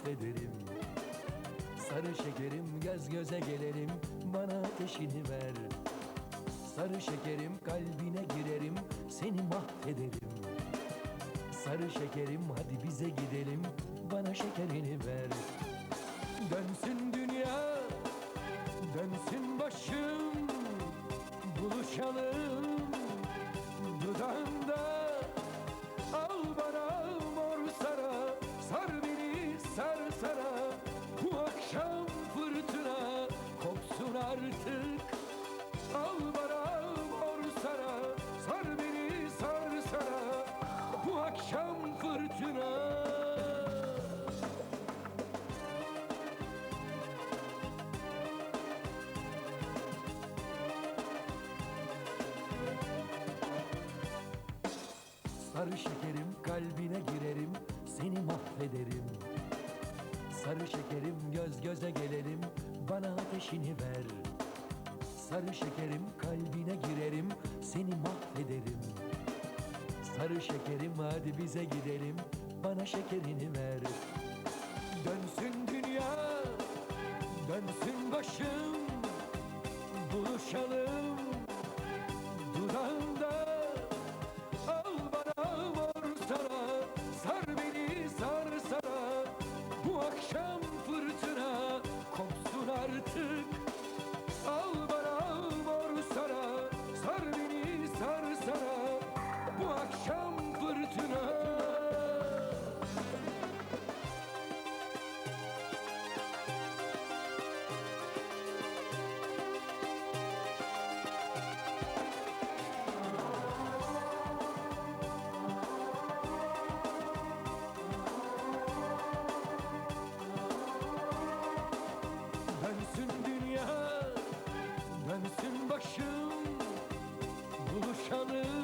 affederim. Sarı şekerim göz göze gelelim Bana ateşini ver. Sarı şekerim kalbine girerim. Seni mahvederim. Sarı şekerim hadi bize gidelim. Bana şekerini ver. Dönsün dünya Dönsün başım. Buluşalım. Sarı şekerim kalbine girerim seni mahvederim. Sarı şekerim göz göze gelelim bana ateşini ver. Sarı şekerim kalbine girerim seni mahvederim. Sarı şekerim hadi bize gidelim bana şekerini ver. Dönsün dünya dönsün başım buluşalım dünya, dönsün başım Buluşalım